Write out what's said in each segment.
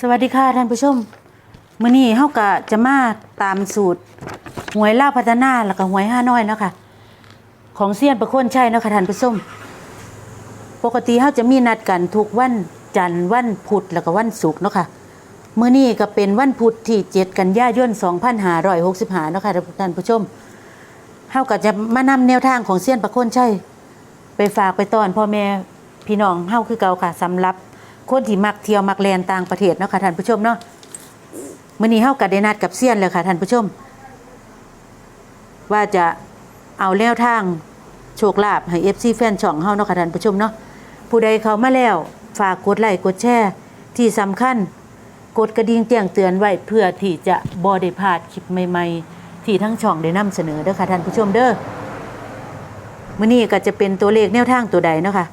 สวัสดีค่ะท่านผู้ชมมื้อนี้เฮาก็จะมาตามสูตรหวยล่าพัฒนาแล้วก็หวยห้าน้อยเนาะค่ะของเซียนประโคนใชัยเนาะค่ะท่านผู้ชมปกติเฮาจะมีนัดกันทุกวันจันทร์วันพุธแล้วก็วันศุกร์เนาะค่ะมื้อนี้ก็เป็นวันพุธที่ 7 กันยายน2565เนาะค่ะท่านผู้ชมเฮาก็จะมานำแนวทางของเซียนประโคนใชัยไปฝากไปต้อนพ่อแม่พี่น้องเฮาคือเก่าค่ะสำหรับ คนที่มักเที่ยวมักแลนต่างประเทศเนาะค่ะท่านผู้ชมเนาะมื้อนี้เฮาก็ได้นัดกับเซียนแล้วค่ะท่านผู้ชม ว่าจะเอาแนวทางโชคลาภให้ FC แฟนช่องเฮาเนาะค่ะท่านผู้ชมเนาะผู้ใดเข้ามาแล้วฝากกดไลค์กดแชร์ที่สำคัญ กดกระดิ่งแจ้งเตือนไว้เพื่อที่จะบ่ได้พลาดคลิปใหม่ๆ ที่ทั้งช่องได้นำเสนอเด้อค่ะท่านผู้ชมเด้อมื้อนี้ก็จะเป็นตัวเลขแนวทางตัวใดเนาะค่ะ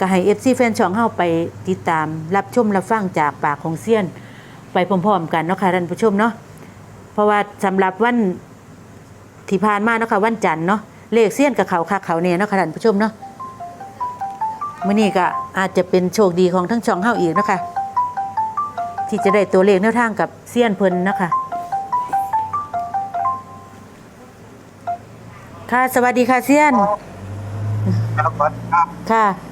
ก็ให้ FC แฟนช่องเฮาไปติดตามรับชมรับฟังจากปากของเซียน ไปพร้อมๆกันเนาะค่ะท่านผู้ชมเนาะเพราะว่าสำหรับวันที่ผ่านมาเนาะค่ะวันจันทร์เนาะเลขเซียนกับเขาคักเขาเนี่ยเนาะค่ะท่านผู้ชมเนาะมื้อนี้ก็อาจจะเป็นโชคดีของทั้งช่องเฮาอีกเนาะค่ะที่จะได้ตัวเลขแนวทางกับเซียนเพิ่นเนาะค่ะค่ะสวัสดีค่ะเซียนครับวัดครับค่ะ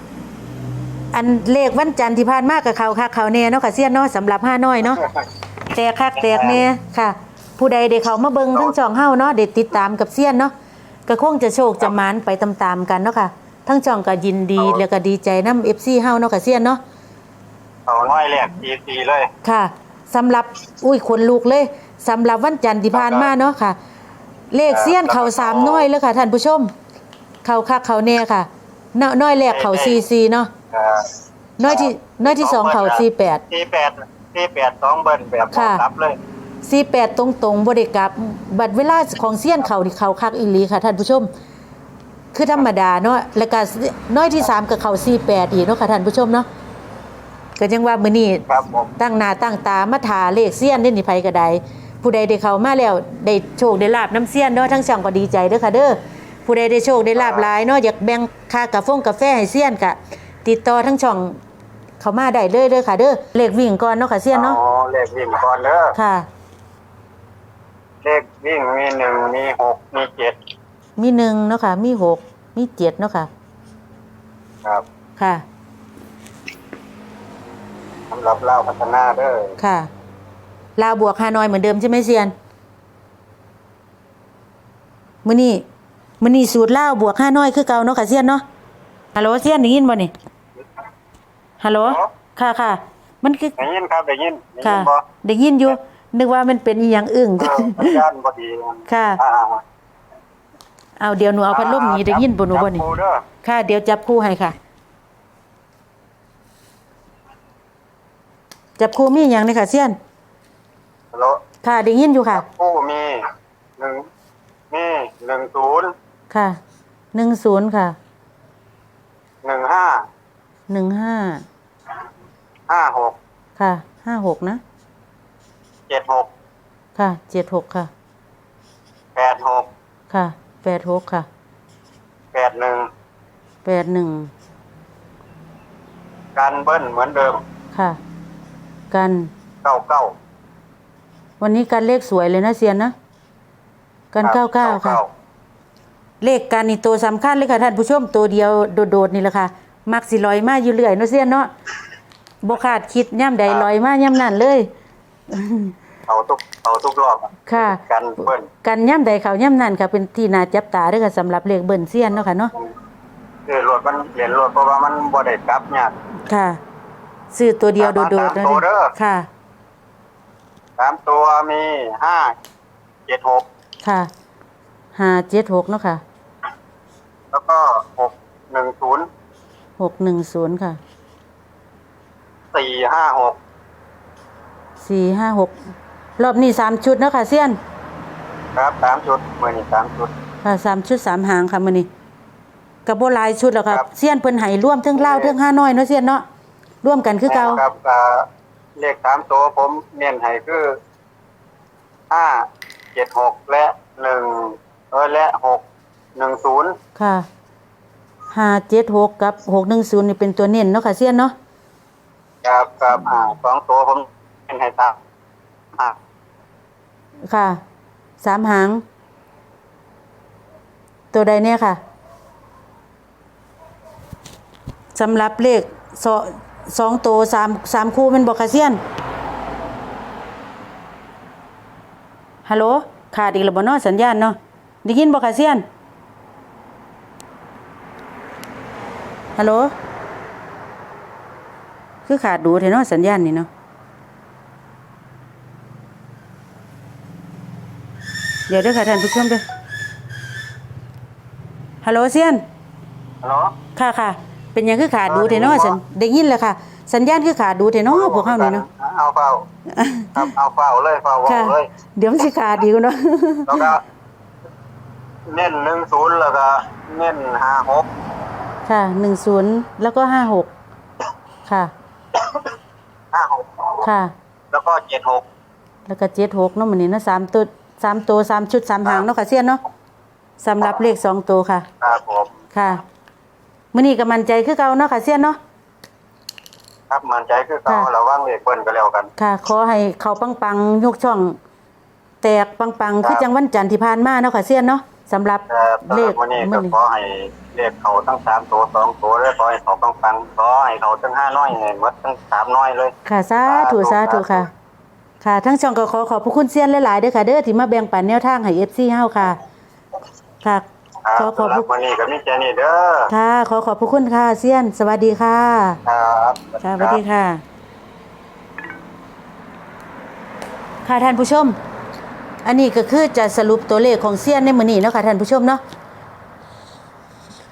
อันเลขวันจันทร์ที่ผ่านมากับเขาค่ะเขาเน่เนาะค่ะเสี้ยนเนาะสำหรับห้าน้อยเนาะแตกคักแตกเน่ค่ะ ผู้ใดได้เขามาเบิ่งทั้งช่องเฮาเนาะได้ติดตามกับเสี้ยนเนาะก็คงจะโชคจะหมานไปตามๆกันเนาะค่ะ ทั้งช่องก็ยินดีแล้วก็ดีใจนำ FC เฮาเนาะค่ะเสี้ยนเนาะเอาน้อยแรกทีทีเลยค่ะสำหรับอุ้ยคนลูกเลยสำหรับวันจันทร์ที่ผ่านมาเนาะค่ะ เลขเสี้ยนเขาสามน้อยเลยค่ะท่านผู้ชม เขาคักเขาเน่ค่ะน้อน้อยแรกเขาซีซีเนาะเอ่อน้อยที่น้อยที่สองเขาสี่แปดทีแปดทีแปดสองเบิ้ลแบบค่ะรับเลยสี่แปดตรงตรงๆบริกลับ บัตรเวลาของเสี้ยนเขาที่เขาคักอีหลีค่ะท่านผู้ชม คือธรรมดาเนาะแล้วก็น้อยที่สามกับเขาสี่แปดอีกเนาะค่ะท่านผู้ชมเนาะก็ยังว่ามื้อนี้ ครับผมตั้งหน้าตั้งตามาทาเลขเสี้ยนเล่นนี่ไผก็ได้ผู้ใดได้เข้ามาแล้วได้โชคได้ลาบน้ำเสี้ยนเนาะทั้งช่างก็ดีใจเด้อค่ะเด้อผู้ใดได้โชคได้ลาบหลายเนาะอยากแบ่งค่ากาแฟกาแฟให้เสี้ยนกะ ติดต่อทั้งช่องเข้ามาได้เลยเด้อค่ะ เด้อเลขวิ่งก่อนเนาะค่ะเสี้ยนเนาะอ๋อเลขวิ่งก่อนเด้อค่ะ เลขวิ่งมีหนึ่งมีหกมีเจ็ดมีหนึ่งเนาะค่ะ มีหกมีเจ็ดเนาะค่ะ ครับค่ะสำหรับเล่าพัฒนาเด้อค่ะ ลาวบวกฮานอยเหมือนเดิมใช่ไหมเซียนมื้อนี้มื้อนี้สูตรลาวบวกฮานอยคือเก่าเนาะค่ะเซียนเนาะฮัลโหลเซียนได้ยินบ่นี่ ฮัลโหล ค่ะค่ะ มันคือ ได้ยินครับได้ยินได้ค่ะยินบ่ได้ยินอยู่ นึกว่ามันเป็นอีหยังอึ้ง เออสัญญาณบ่ดีค่ะ อ่าเอาเดี๋ยวหนูเอาพัดลมนี้ได้ยินบ่หนูบ่นี่ จัครูเด้อค่ะ เดี๋ยวจับคู่ให้ค่ะ จับคู่มีหยังนี่ค่ะเซียน ฮัลโหลค่ะได้ยินอยู่ค่ะ ผู้มีหนึ่งมีหนึ่งศูนย์ค่ะหนึ่งศูนย์ค่ะหนึ่งห้า หนึ่งห้าห้าหกค่ะห้าหกนะเจ็ดหกค่ะเจ็ดหกค่ะแปดหกค่ะแปดหกค่ะแปดหนึ่งแปดหนึ่งการเบิ้ลเหมือนเดิมค่ะ กันเก้าเก้าวันนี้การเลขสวยเลยนะเซียนนะกันเก้าเก้าค่ะ เลขกันนี่ตัวสำคัญเลยค่ะท่านผู้ชมตัวเดียวโดดๆนี่แหละค่ะ มักสิลอยมาอยู่เรื่อยเนาะเซียนเนาะบ่ขาดคิดย่ำใดลอยมาย่ำนั่นเลยเอาทุกเอาทุกรอบค่ะการเบิ้ลกันย่ำใดเขาย่ำนั่นค่ะ เป็นที่น่าจับตาเด้วยค่ะสำหรับเลขเบิ่นเซียนเนาะค่ะเนาะเรียนรถมันเรียนรถเพราะว่ามันบ่ได้กลับยากค่ะซื้อตัวเดียวโดดๆตามตัวเด้อค่ะสามตัวมีห้าเจ็ดหกค่ะห้าเจ็ดหกเนาะค่ะ แล้วก็หกหนึ่งศูนย์ หกหนึ่งศูนย์ค่ะสี่ห้าหกสี่ห้าหกรอบนี้สามชุดเนาะค่ะเซียน ครับสามชุดมือนี่สามชุด ค่ะสามชุดสามหางค่ะมื้อนี้กับโบหลายชุดแล้วค่ะครับ เซียนเพิ่นให้ร่วมทั้งเล่าวทั้งห้าน้อยเนาะเซียนเนาะร่วมกันคือเก่าครับอ่าเลขสามตัวผมเน้นให้คือห้าเจ็ดหกและหนึ่งเออและหกหนึ่งศูนย์ค่ะ ห้าเจ็ดหกกับหกหนึ่งศูนย์นี่เป็นตัวเน้นเนาะค่ะเซียนเนาะครับครับอ่าสองตัวผมเป็นให้ตามอะค่ะสามหาง ตัวใดเนี่ยค่ะสำหรับเลขสอสองตัวสามสามคู่เป็นบอกคาเซียนฮัลโหลขาดอีกแล้วบ่เนาะสัญญาณเนาะได้ยินบอกคาเซียน ฮัลโหล คือขาดดูเถอะเนาะสัญญาณนี่เนาะ เดี๋ยวเด้วยค่ะท่านผู้ชมเด้วยฮัลโหลเซียน ฮัลโหล ค่ะค่ะ เป็นหยังคือขาดดูเทเนาะสัญได้ยินเลยค่ะ สัญญาณคือขาดดูเทเนาะพวกเขานี่เนาะ เอาเฝ้าครับเอาเฝ้าเลยเฝ้าค่ะเลย เดี๋ยวมันสิขาดดีกว่าเนาะแล้วก็เน้นหนึ่งศูนย์แล้วก็เน้นห้าหก ค่ะหนึ่งศูนย์แล้วก็ห้าหกค่ะห้าหกค่ะ แล้วก็เจ็ดหกแล้วก็เจ็ดหกเนาะมันนี่เนาะสามตัวสามตัวสามชุดสามหางเนาะค่ะเซียนเนาะสำหรับเลขสองตัวค่ะ ครับผมค่ะมื้อนี้ก็มั่นใจคือเก่าเนาะค่ะเซียนเนาะครับมันใจคือเขาค่ะระวังเลขเบิ้ลก็แล้วกัน ค่ะ ขอให้เขาปังปังๆยกช่อง แตกปังปังๆครับคือจังวันจันทร์ที่ผ่านมาเนาะค่ะเซียนเนาะ สำหรับแต่สำเลหรัขบวันนี้มื้ก็อนี้ขอให้เลขเขาทั้งสามตัวสองตัวแล้วขอให้เขาปังปังๆขอให้เขาทั้งห้าน้อยให้หมดทั้งสามน้อยเลยค่ะสาธุสาธุค่ะ ค่ะ ทั้งช่องก็ขอขอบพระคุณเซียนหลายๆเด้อค่ะ เด้อที่มาแบ่งปันแนวทางให้ FC เฮาค่ะค่ะครับขอขอบสำหพรัระบวันนี้ก็มีแค่นี้เด้อค่ะ ขอขอบพระคุณค่ะเซียน สวัสดีค่ะครับค่ะสวัสดีค่ะ ค่ะท่านผู้ชม อันนี้ก็คือจะสรุปตัวเลขของเซียนในมือนี้เนาะค่ะท่านผู้ชมเนาะ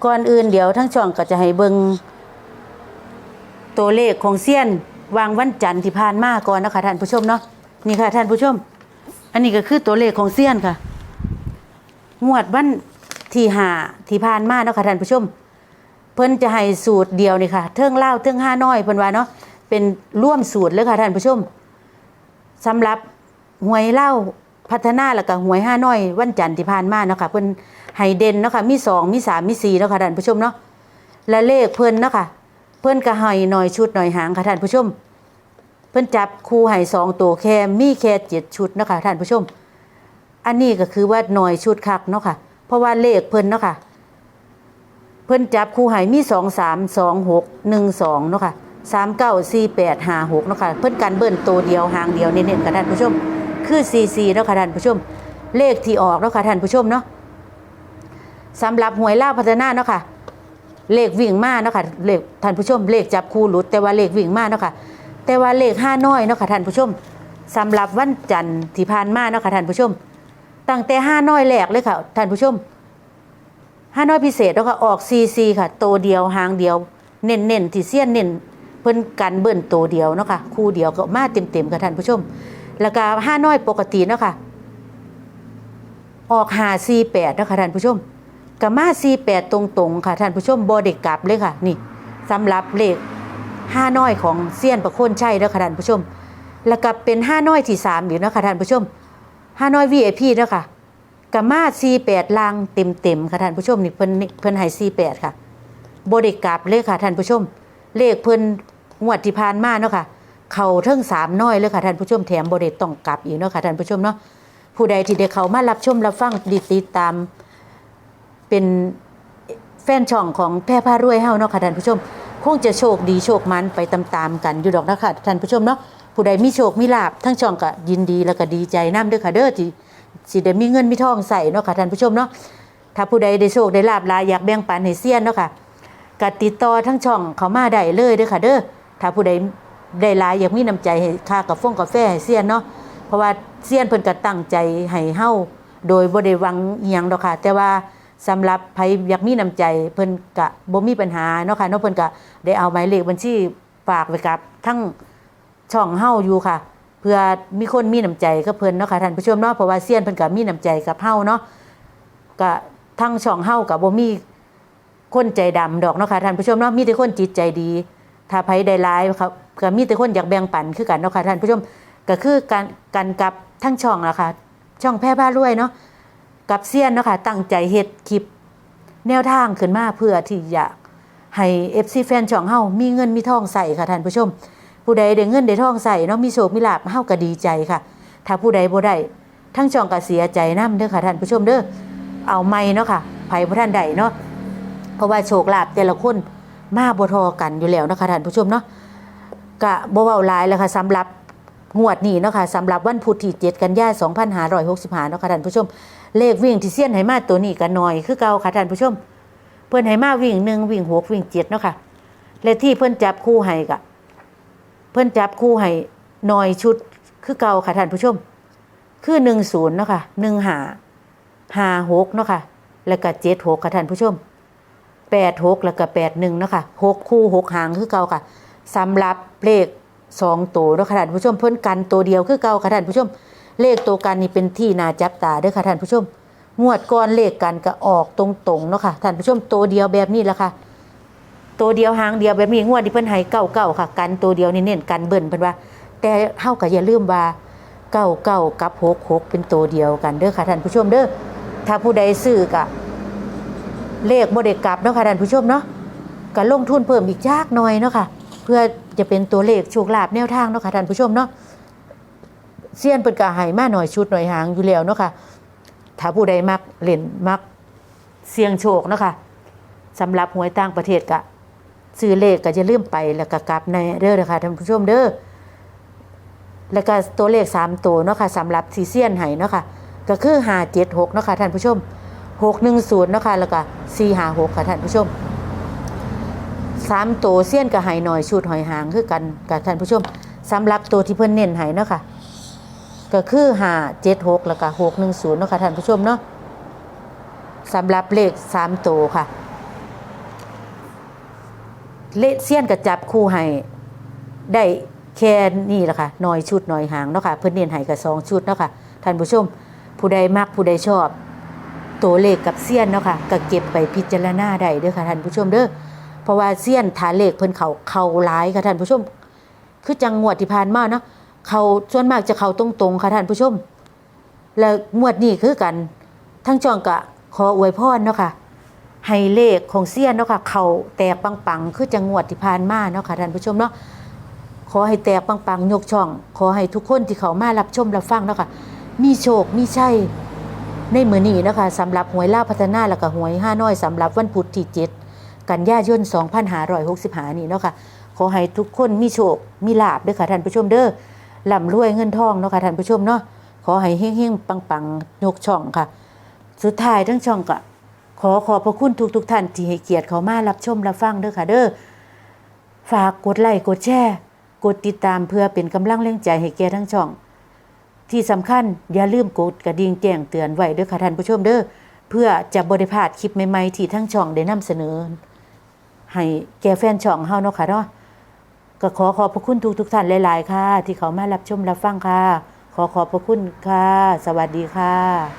ก่อนอื่นเดี๋ยวทั้งช่องก็จะให้เบิงตัวเลขของเซียนวางวันจันทร์ที่ผ่านมาก่อนเนาะคะท่านผู้ชมเนาะนี่ค่ะท่านผู้ชม อันนี้ก็คือตัวเลขของเซียนค่ะ งวดวันที่หาที่ผ่านมาเนาะค่ะท่านผู้ชม เพิ่นจะให้สูตรเดียวนี่ค่ะเทิงเล่าเทิงห้าน้อยเพิ่นว่าเนาะเป็นร่วมสูตรเลยค่ะท่านผู้ชมสำหรับหวยเล่า พัฒนาแล้วก็หวยห้าน้อย วันจันทร์ที่ผ่านมาเนาะค่ะเพิ่นให้เดนเนาะค่ะมีสองมีสามมีสี่เนาะค่ะท่านผู้ชมเนาะและเลขเพิ่นเนาะค่ะเพิ่นก็ให้หน่อยชุดหน่อยหางค่ะท่านผู้ชม เพิ่นจับคู่ให้สองตัวแค่มีแค่เจ็ดชุดเนาะค่ะท่านผู้ชม อันนี้ก็คือว่าหน่อยชุดคักเนาะค่ะ เพราะว่าเลขเพิ่นเนาะค่ะเพิ่นจับคู่ให้มีสองสามสองหกหนึ่งสองเนาะค่ะสามเก้าสี่แปดห้าหกเนาะค่ะเพิ่นกันเบิ้ลตัวเดียวหางเดียวเน้นๆค่ะท่านผู้ชม คือซีซีเนาะค่ะท่านผู้ชม เลขที่ออกเนาะค่ะท่านผู้ชมเนาะสำหรับหวยล่าวพัฒนาเนาะค่ะเลขวิ่งมาเนาะค่ะเลขท่านผู้ชม เลขจับคู่หลุด แต่ว่าเลขวิ่งมาเนาะค่ะแต่ว่าเลขห้าน้อยเนาะค่ะท่านผู้ชมสำหรับวันจันทร์ที่ผ่านมาเนาะค่ะท่านผู้ชม ตั้งแต่ห้าน้อยแรกเลยค่ะท่านผู้ชมห้าน้อยพิเศษแล้วก็ออกซีซีค่ะโตเดียวหางเดียว เน้นเน้นที่เสี้ยนเน้นเพิ่นกันเบิ่นโตเดียวเนาะค่ะคู่เดียวก็มาเต็มเต็มค่ะท่านผู้ชม แล้วก็ห้าน้อยปกติเนาะค่ะ ออกหาซีแปดนะคะท่านผู้ชมกับมาซีแปดตรงๆค่ะท่านผู้ชมบอเด็กกลับเลยค่ะ นี่สำหรับเลขห้าน้อยของเซียนประโคนชัยเนะคะท่านผู้ชม แล้วก็เป็นห้าน้อยที่สามอยู่นะค่ะท่านผู้ชมห้าน้อย VIP เนาะค่ะกามา48ลางเต็มเต็มๆค่ะท่านผู้ชมนี่เพิ่นเพิ่นให้48ค่ะบริกลับเลยค่ะท่านผู้ชม เลขเพิ่นงวดที่ผ่านมาเนาะค่ะ เขาเทิงสามน้อยเลยค่ะท่านผู้ชมแถมบริต้องกลับอีกเนาะค่ะท่านผู้ชมเนาะผู้ใดที่ได้เขามารับชมรับฟังดีติดตาม เป็นแฟนช่องของแพร่พารวยเฮาเนาะค่ะท่านผู้ชม คงจะโชคดีโชคมันไปตามๆกันอยู่ดอกนะคะท่านผู้ชมเนาะผู้ใดมีโชคมีลาบทั้งช่องก็ยินดีแล้วก็ดีใจนํเด้อค่ะเด้อที่สิได้มีเงินมีทองใส่เนาะค่ะท่านผู้ชมเนาะถ้าผู้ใดได้โชคได้ลาบลายอยากแบ่งปันให้เซียนเนาะค่ะกติดต่อทั้งช่องเขามาได้เลยเด้อค่ะเด้อถ้าผู้ใด ได้หลายอยากมีน้ำใจให้ค่ากาแฟงกาแฟให้เซียนเนาะเพราะว่าเซียนเพิ่นก็ตั้งใจให้เฮาโดยบ่ได้หวังอีหยังดอกค่ะ แต่ว่าสำหรับไผอยากมีน้ำใจเพิ่นก็บ่มีปัญหาเนาะค่ะเนาะเพิ่นก็ได้เอาหมายเลขบัญชีฝากไว้กับทั้งช่องเฮาอยู่ค่ะ เพื่อมีคนมีน้ำใจกับเพิ่นเนาะค่ะท่านผู้ชมเนาะเพราะว่าเซียนเพิ่นก็มีน้ำใจกับเฮาเนาะก็ทั้งช่องเฮากับบ่มีคนใจดำดอกเนาะค่ะท่านผู้ชมเนาะมีแต่คนจิตใจดี ถ้าไผได้ร้ายครับ ก็มีแต่คนอยากแบ่งปันคือกันเนาะค่ะท่านผู้ชมก็คือการกันกับทั้งช่องล่ะค่ะช่องแพร่บ้ารวยเนาะกับเซียนเนาะค่ะตั้งใจเฮ็ดคลิปแนวทางขึ้นมาเพื่อที่อยากให้ FC แฟนช่องเฮามีเงินมีทองใส่ค่ะท่านผู้ชม ผู้ใดได้เงินได้ทองใส่เนาะมีโชคมีลาภเฮาก็ดีใจค่ะ ถ้าผู้ใดบ่ได้ทั้งช่องก็เสียใจนํเด้อค่ะท่านผู้ชมเด้อเอาไม่เนาะค่ะไผบ่ทันใดเนาะเพราะว่าโชคลาภแต่ละคนมาบ่ทอกันอยู่แล้วเนาะค่ะท่านผู้ชมเนาะ ก็บ่เว้าหลายแล้วค่ะสำหรับงวดนี้เนาะค่ะสำหรับวันพุธที่7กันยายน2565เนาะค่ะท่านผู้ชม เลขวิ่งที่เซียนให้มาตัวนี้ก็น้อยคือเก่าค่ะท่านผู้ชม เพิ่นให้มาวิ่งหนึ่งวิ่งหกวิ่งเจ็ดเนาะค่ะและที่เพิ่นจับคู่ให้ก็เพิ่นจับคู่ให้น้อยชุดคือเก่าค่ะท่านผู้ชม คือหนึ่งศูนย์เนาะค่ะหนึ่งหาหาหกเนาะค่ะแล้วก็เจ็ดหกค่ะท่านผู้ชมแปดหกแล้วก็แปดหนึ่งเนาะค่ะหกคู่หกหางคือเก่าค่ะ สำหรับเลขสองตัวเนาะค่ะท่านผู้ชมเพิ่นกันตัวเดียวคือเก่าค่ะท่านผู้ชม เลขตัวกันนี่เป็นที่นาจับตาเด้อค่ะท่านผู้ชมงวดก้อนเลขกันก็ออกตรงๆเนาะค่ะท่านผู้ชมตัวเดียวแบบนี้แหละค่ะ ตัวเดียวหางเดียวแบบนี้งวดที่เพิ่นให้เก้าเก้าค่ะ กันตัวเดียวนี่เน้นกันเบิ่นเพิ่นว่า แต่เฮาก็อย่าลืมว่าเก้าเก้ากับหกหกเป็นตัวเดียวกันเด้อค่ะท่านผู้ชมเด้อถ้าผู้ใดซื้อก็เลขบ่ได้กลับเนาะค่ะท่านผู้ชมเนาะก็ลงทุนเพิ่มอีกจักหน่อยเนาะค่ะ เพื่อจะเป็นตัวเลขโชคลาภแนวทางเนาะค่ะท่านผู้ชมเนาะเซียนเพิ่นก็ให้มาหน่อยชุดหน่อยหางอยู่แล้วเนาะค่ะถ้าผู้ใดมักเล่นมักเสี่ยงโชคเนาะคะสำหรับหวยต่างประเทศก็ซื้อเลขก็จะลืมไปแล้วก็กลับในเด้อเด้อค่ะท่านผู้ชมเด้อแล้วก็ตัวเลขสามตัวเนาะค่ะสำหรับซีเซียนไห้เนาะค่ะก็คือห้าเจ็ดหกเนาะค่ะท่านผู้ชมหกหนึ่งศูนย์เนาะค่ะแล้วก็สี่ห้าหกค่ะท่านผู้ชม สามตัวเซียนกับไห้หน่อยชุดหอยหางคือกันกับท่านผู้ชมสำหรับตัวที่เพิ่นเน้นไห้เนาะค่ะก็คือห้าเจ็ดหกแล้วก็หกหนึ่งศูนย์เนาะค่ะท่านผู้ชมเนาะสำหรับเลขสามตัวค่ะ เลขเสี้ยนกับจับคู่ให้ได้แค่นี้แหละค่ะหน่อยชุดหน่อยหางเนาะค่ะเพิ่นเน้นให้กับสองชุดเนาะค่ะท่านผู้ชม ผู้ใดมักผู้ใดชอบ ตัวเลขกับเสี้ยนเนาะค่ะก็เก็บไปพิจารณาได้เด้อค่ะท่านผู้ชมเด้อ เพราะว่าเสี้ยนฐานเลขเพิ่นเขาเขาหลายค่ะท่านผู้ชม คือจังงวดที่ผ่านมาเนาะเขาส่วนมากจะเขาตรงๆค่ะท่านผู้ชม แล้วงวดนี้คือกัน ทั้งจองกะขออวยพรเนาะค่ะให้เลขของเซียนเนาะค่ะเขาแตกปังๆ คือจังงวดที่ผ่านมาเนาะค่ะท่านผู้ชมเนาะขอให้แตกปังๆยกช่อง ขอให้ทุกคนที่เขามารับชมรับฟังเนาะค่ะมีโชคมีชัยในมือนี้นะคะสำหรับหวยล่าวพัฒนาแล้วก็หวยห้าน้อยสำหรับวันพุธที่7 กันยายน2565 นี่เนาะค่ะ ขอให้ทุกคนมีโชค มีลาบด้อค่ะท่านผู้ชมเด้อล่ำรวยเงินทองเนาะค่ะท่านผู้ชมเนาะ ขอให้เฮงๆปังๆยกช่องค่ะ สุดท้ายทั้งช่องก็ขอขอบพระคุณทุกๆท่านที่ให้เกียรติเขามารับชมรับฟังเด้อค่ะเด้อ ฝากกดไลค์กดแชร์ กดติดตามเพื่อเป็นกำลังแรงใจให้แก่ทั้งช่อง ที่สำคัญอย่าลืมกดกระดิ่งแจ้งเตือนไว้ด้อค่ะท่านผู้ชมเด้อเพื่อจะบริพาดคลิปใหม่ๆที่ทั้งช่องได้นำเสนอ ให้แก่แฟนช่องเฮาเนาะค่ะเนาะก็ขอขอบพระคุณทุกทุกท่านหลาย ๆ ค่ะ ที่เขามารับชมรับฟังค่ะ ขอขอบพระคุณค่ะ สวัสดีค่ะ